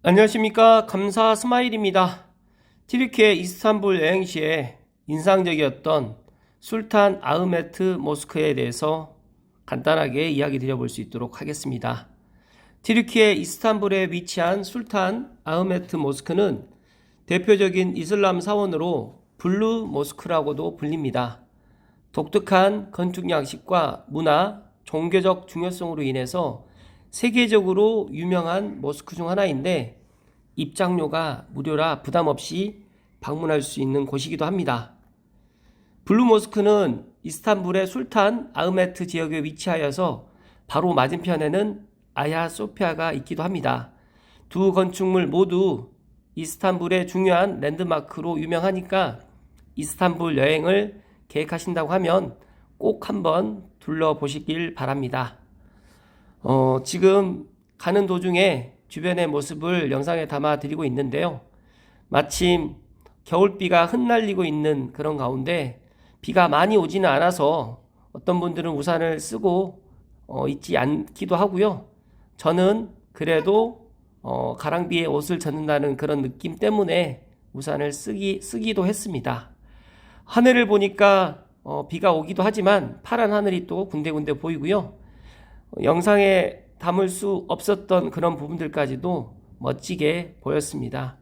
안녕하십니까 감사 스마일입니다. 티르키예 이스탄불 여행 시에 인상적이었던 술탄 아흐메트 모스크에 대해서 간단하게 이야기 드려볼 수 있도록 하겠습니다. 티르키예 이스탄불에 위치한 술탄 아흐메트 모스크는 대표적인 이슬람 사원으로 블루 모스크라고도 불립니다. 독특한 건축 양식과 문화, 종교적 중요성으로 인해서 세계적으로 유명한 모스크 중 하나인데 입장료가 무료라 부담 없이 방문할 수 있는 곳이기도 합니다. 블루 모스크는 이스탄불의 술탄 아흐메트 지역에 위치하여서 바로 맞은편에는 아야 소피아가 있기도 합니다. 두 건축물 모두 이스탄불의 중요한 랜드마크로 유명하니까 이스탄불 여행을 계획하신다고 하면 꼭 한번 둘러보시길 바랍니다. 어, 지금 가는 도중에 주변의 모습을 영상에 담아 드리고 있는데요. 마침 겨울비가 흩날리고 있는 그런 가운데 비가 많이 오지는 않아서 어떤 분들은 우산을 쓰고 어, 있지 않기도 하고요. 저는 그래도 어, 가랑비에 옷을 젖는다는 그런 느낌 때문에 우산을 쓰기, 쓰기도 했습니다. 하늘을 보니까 어, 비가 오기도 하지만 파란 하늘이 또 군데군데 보이고요. 영상에 담을 수 없었던 그런 부분들까지도 멋지게 보였습니다.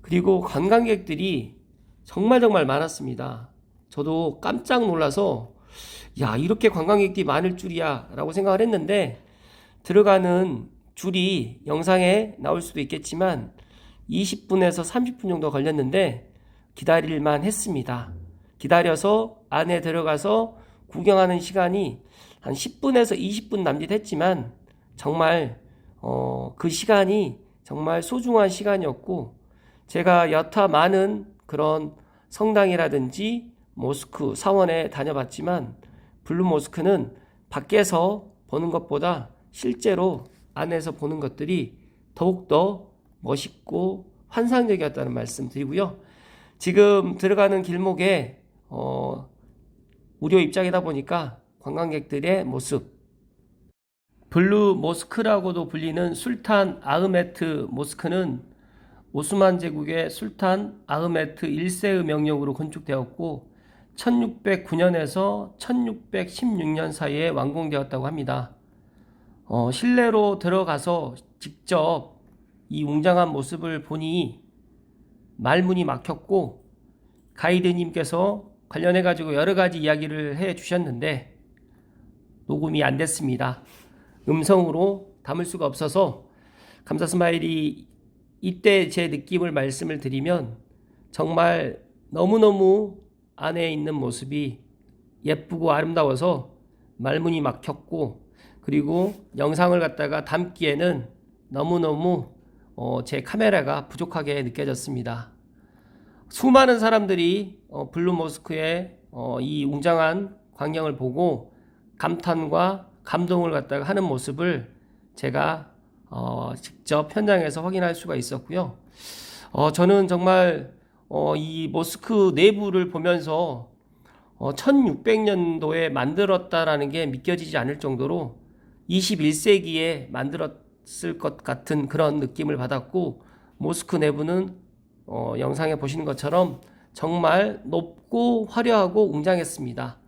그리고 관광객들이 정말 정말 많았습니다. 저도 깜짝 놀라서 야, 이렇게 관광객들이 많을 줄이야 라고 생각을 했는데 들어가는 줄이 영상에 나올 수도 있겠지만 20분에서 30분 정도 걸렸는데 기다릴만 했습니다. 기다려서 안에 들어가서 구경하는 시간이 한 10분에서 20분 남짓했지만 정말 어, 그 시간이 정말 소중한 시간이었고 제가 여타 많은 그런 성당이라든지 모스크 사원에 다녀봤지만 블루 모스크는 밖에서 보는 것보다 실제로 안에서 보는 것들이 더욱더 멋있고 환상적이었다는 말씀 드리고요. 지금 들어가는 길목에 어, 무료 입장이다 보니까 관광객들의 모습 블루 모스크라고도 불리는 술탄 아흐메트 모스크는 오스만 제국의 술탄 아흐메트 1세의 명령으로 건축되었고 1609년에서 1616년 사이에 완공되었다고 합니다. 어, 실내로 들어가서 직접 이 웅장한 모습을 보니 말문이 막혔고 가이드님께서 관련해 가지고 여러 가지 이야기를 해 주셨는데 녹음이 안 됐습니다. 음성으로 담을 수가 없어서 감사 스마일이 이때 제 느낌을 말씀을 드리면 정말 너무너무 안에 있는 모습이 예쁘고 아름다워서 말문이 막혔고 그리고 영상을 갖다가 담기에는 너무너무 어, 제 카메라가 부족하게 느껴졌습니다. 수많은 사람들이 어, 블루 모스크의 어, 이 웅장한 광경을 보고 감탄과 감동을 갖다가 하는 모습을 제가 어, 직접 현장에서 확인할 수가 있었고요. 어, 저는 정말 어, 이 모스크 내부를 보면서 어, 1600년도에 만들었다라는 게 믿겨지지 않을 정도로 21세기에 만들었을 것 같은 그런 느낌을 받았고 모스크 내부는 어, 영상에 보시는 것처럼 정말 높고 화려하고 웅장했습니다.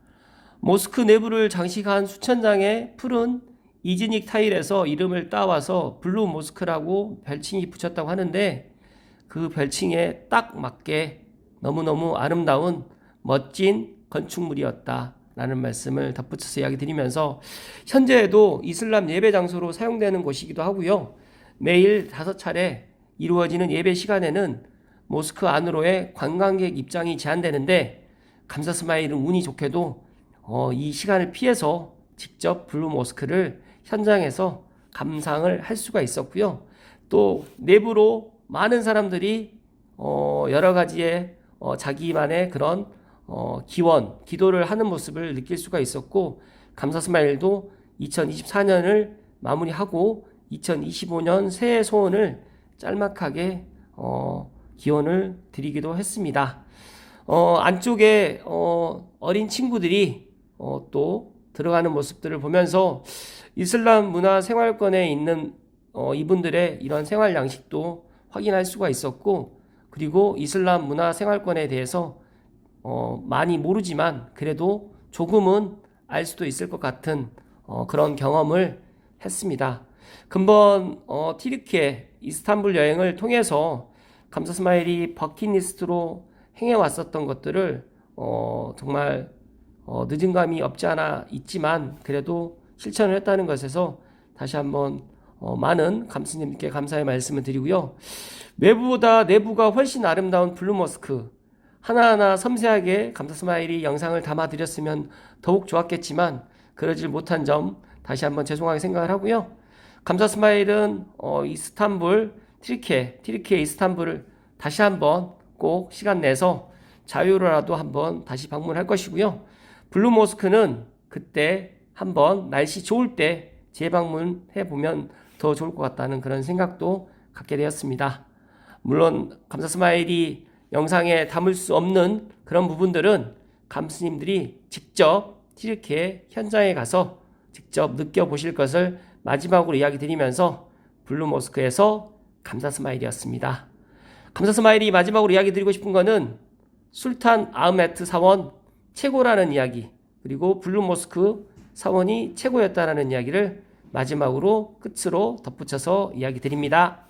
모스크 내부를 장식한 수천 장의 푸른 이즈닉 타일에서 이름을 따와서 블루 모스크라고 별칭이 붙였다고 하는데 그 별칭에 딱 맞게 너무너무 아름다운 멋진 건축물이었다라는 말씀을 덧붙여서 이야기 드리면서 현재에도 이슬람 예배 장소로 사용되는 곳이기도 하고요. 매일 다섯 차례 이루어지는 예배 시간에는 모스크 안으로의 관광객 입장이 제한되는데 감사 스마일은 운이 좋게도 어, 이 시간을 피해서 직접 블루 모스크를 현장에서 감상을 할 수가 있었고요. 또 내부로 많은 사람들이 어, 여러 가지의 어, 자기만의 그런 어, 기원, 기도를 하는 모습을 느낄 수가 있었고 감사 스마일도 2024년을 마무리하고 2025년 새해 소원을 짤막하게 어, 기원을 드리기도 했습니다. 어, 안쪽에 어, 어린 친구들이 어, 또 들어가는 모습들을 보면서 이슬람 문화 생활권에 있는 어, 이분들의 이런 생활 양식도 확인할 수가 있었고 그리고 이슬람 문화 생활권에 대해서 어, 많이 모르지만 그래도 조금은 알 수도 있을 것 같은 어, 그런 경험을 했습니다. 근본 어, 티르키에 이스탄불 여행을 통해서 감사 스마일이 버킷리스트로 행해 왔었던 것들을 어, 정말 어, 늦은 감이 없지 않아 있지만 그래도 실천을 했다는 것에서 다시 한번 어, 많은 감스님께 감사의 말씀을 드리고요. 외부보다 내부가 훨씬 아름다운 블루머스크 하나하나 섬세하게 감사 스마일이 영상을 담아드렸으면 더욱 좋았겠지만 그러질 못한 점 다시 한번 죄송하게 생각을 하고요. 감사 스마일은 어, 이스탄불 티르키에 티르키의 이스탄불을 다시 한번 꼭 시간 내서 자유로라도 한번 다시 방문할 것이고요. 블루 모스크는 그때 한번 날씨 좋을 때 재방문해 보면 더 좋을 것 같다는 그런 생각도 갖게 되었습니다. 물론 감사 스마일이 영상에 담을 수 없는 그런 부분들은 감스님들이 직접 티르키의 현장에 가서 직접 느껴보실 것을 마지막으로 이야기 드리면서 블루 모스크에서 감사 스마일이었습니다. 감사 스마일이 마지막으로 이야기 드리고 싶은 거는 술탄 아흐메트 사원 최고라는 이야기 그리고 블루 모스크 사원이 최고였다라는 이야기를 마지막으로 끝으로 덧붙여서 이야기 드립니다.